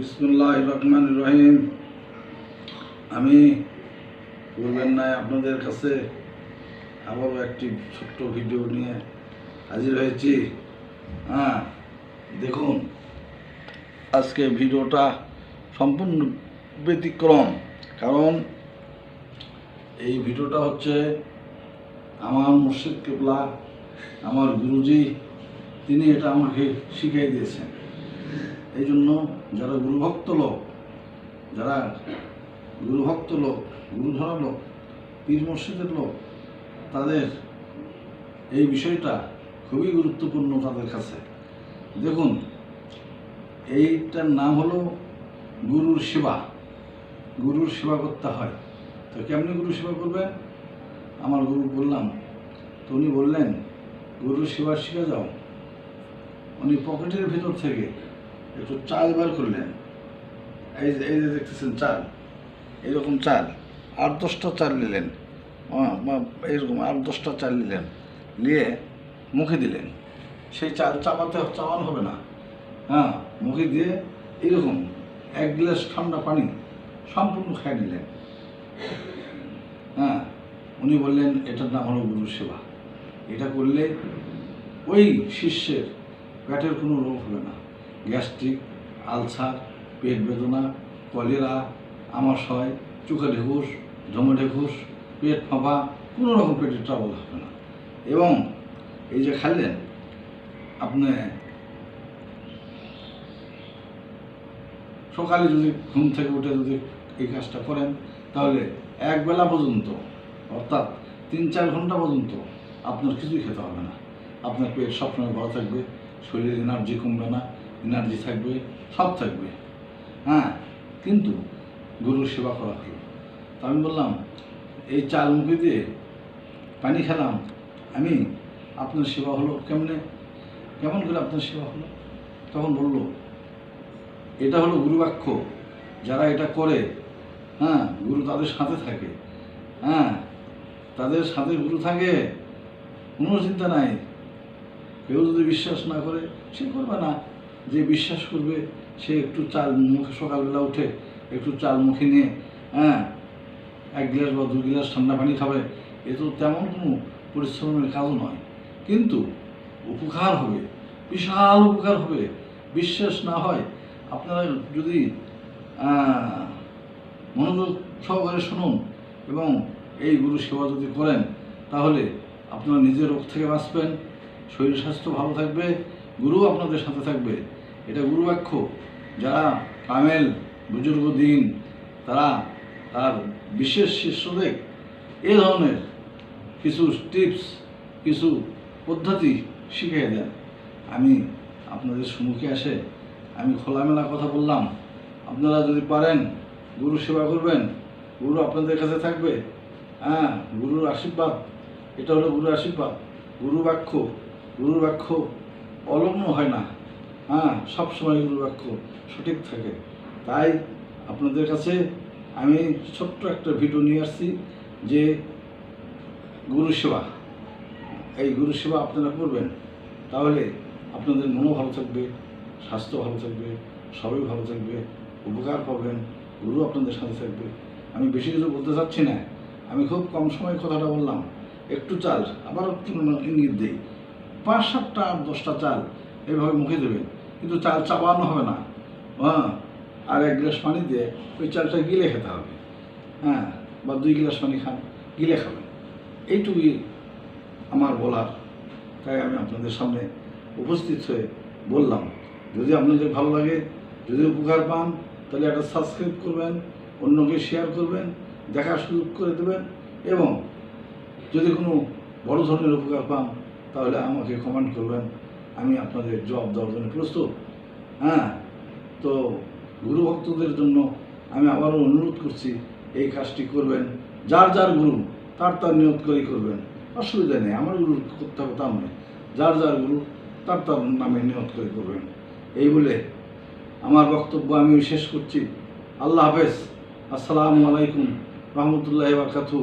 বিসমুল্লাহ রহমান রহিম। আমি পূর্বের নাই আপনাদের কাছে আবারও একটি ছোট্ট ভিডিও নিয়ে হাজির হয়েছি। হ্যাঁ দেখুন, আজকে ভিডিওটা সম্পূর্ণ ব্যতিক্রম, কারণ এই ভিডিওটা হচ্ছে আমার মুর্শিদ কেবলা, আমার গুরুজি, তিনি এটা আমাকে শিখিয়ে দিয়েছেন। এই জন্য যারা গুরুভক্ত লোক, যারা গুরুভক্ত লোক, গুরুধরা লোক, পীর মসজিদের লোক, তাদের এই বিষয়টা খুবই গুরুত্বপূর্ণ তাদের কাছে। দেখুন, এইটার নাম হলো গুরুর সেবা। গুরুর সেবা করতে হয়। তো কেমনি গুরু সেবা করবে? আমার গুরু বললাম, তো উনি বললেন, গুরুর সেবা শিখে যাও। উনি পকেটের ভিতর থেকে একটু চাল বার করলেন এই যে এই যে দেখতেছেন চাল, এরকম চাল, আট দশটা চাল নিলেন। এরকম আট দশটা চাল নিলেন, নিয়ে মুখে দিলেন। সেই চাল চাপাতে চাপানো হবে না। হ্যাঁ মুখে দিয়ে এরকম এক গ্লাস ঠান্ডা পানি সম্পূর্ণ খাই নিলেন। হ্যাঁ উনি বললেন, এটার নাম হলো গুরু সেবা। এটা করলে ওই শিষ্যের পেটের কোনো রোগ হবে না। গ্যাস্ট্রিক, আলসার, পেট বেদনা, কলেরা আমাশয় চোখে ঢেকুস, জমে ঢেকুস, পেট ফাঁপা, কোনো রকম পেটের ট্রাবল হবে না। এবং এই যে খাইলেন, আপনি সকালে যদি ঘুম থেকে উঠে যদি এই কাজটা করেন, তাহলে এক বেলা পর্যন্ত, অর্থাৎ তিন চার ঘণ্টা পর্যন্ত আপনার কিছুই খেতে হবে না। আপনার পেট সবসময় ভালো থাকবে, শরীরের এনার্জি কমবে না এনার্জি থাকবে সব থাকবে হ্যাঁ? কিন্তু গরুর সেবা করা হলো তো আমি বললাম, এই চাল মুখে দিয়ে পানি খেলাম, আমি আপনার সেবা হলো কেমনে? কেমন করে আপনার সেবা হলো? তখন বলল, এটা হলো গুরুবাক্য, যারা এটা করে হ্যাঁ গুরু তাদের সাথে থাকে হ্যাঁ তাদের সাথে গুরু থাকে, কোনো চিন্তা নাই, কেউ যদি বিশ্বাস না করে, সে করবে না। যে বিশ্বাস করবে, সে একটু চাল মুখে সকালবেলা উঠে একটু চাল মুখে নিয়ে হ্যাঁ এক গ্লাস বা দু গ্লাস ঠান্ডা পানি খাবে, এ তো তেমন কোনো পরিশ্রমের কাজও নয়। কিন্তু উপকার হবে, বিশাল উপকার হবে। বিশ্বাস না হয়, আপনারা যদি মনোযোগ সহকারে শুনুন এবং এই গুরু সেবা যদি করেন, তাহলে আপনারা নিজের রোগ থেকে বাঁচবেন, শরীর স্বাস্থ্য ভালো থাকবে গুরু আপনাদের সাথে থাকবে। এটা গুরু বাক্য। যারা কামেল, বুজুর্গ, দিন, তারা তার বিশেষ শিষ্যদের এ ধরনের কিছু টিপস কিছু পদ্ধতি শিখিয়ে দেন। আমি আপনাদের সম্মুখে আসে আমি খোলামেলা কথা বললাম। আপনারা যদি পারেন, গুরু সেবা করবেন। গুরু আপনাদের কাছে থাকবে। হ্যাঁ গুরুর আশীর্বাদ। এটা হলো গুরুর আশীর্বাদ। গুরু বাক্য। গুরুর বাক্য অলগ্ন হয় না। হ্যাঁ সবসময় গুরু বাক্য সঠিক থাকে। তাই আপনাদের কাছে আমি ছোট্ট একটা ভিডিও নিয়ে আসছি যে গুরু সেবা। এই গুরু সেবা আপনারা করবেন, তাহলে আপনাদের মনও ভালো থাকবে, স্বাস্থ্য ভালো থাকবে, সবই ভালো থাকবে, উপকার পাবেন, গুরু আপনাদের সাথে থাকবে। আমি বেশি কিছু বলতে চাচ্ছি না। আমি খুব কম সময় কথাটা বললাম। একটু চাল, আবার একটু ইঙ্গিত দিই। পাঁচ সাতটা আট দশটা চাল এইভাবে মুখে দেবেন। কিন্তু চাল চাপানো হবে না। হ্যাঁ আর এক গ্লাস পানি দিয়ে ওই চালটা গিলে খেতে হবে। হ্যাঁ বা দুই গ্লাস পানি খান, গিলে খাবেন। এইটুকুই আমার বলার। তাই আমি আপনাদের সামনে উপস্থিত হয়ে বললাম, যদি আপনাদের ভালো লাগে, যদি উপকার পান, তাহলে একটা সাবস্ক্রাইব করবেন, অন্যকে শেয়ার করবেন, দেখার সুযোগ করে দেবেন, এবং যদি কোনো বড় ধরনের উপকার পান তাহলে আমাকে কমান্ড করবেন। আমি আপনাদের জবাব দেওয়ার জন্য প্রস্তুত। হ্যাঁ তো গুরু ভক্তদের জন্য আমি আবারও অনুরোধ করছি, এই কাজটি করবেন। যার যার গুরু, তার তার নিয়ত করেই করবেন। অসুবিধা নেই, আমার গুরু করতে হবে তা নয় যার যার গুরু, তার তার নামে নিয়ত করে করবেন। এই বলে আমার বক্তব্য আমি শেষ করছি। আল্লাহ হাফেজ। আসসালামু আলাইকুম রহমতুল্লাহ বারকাতু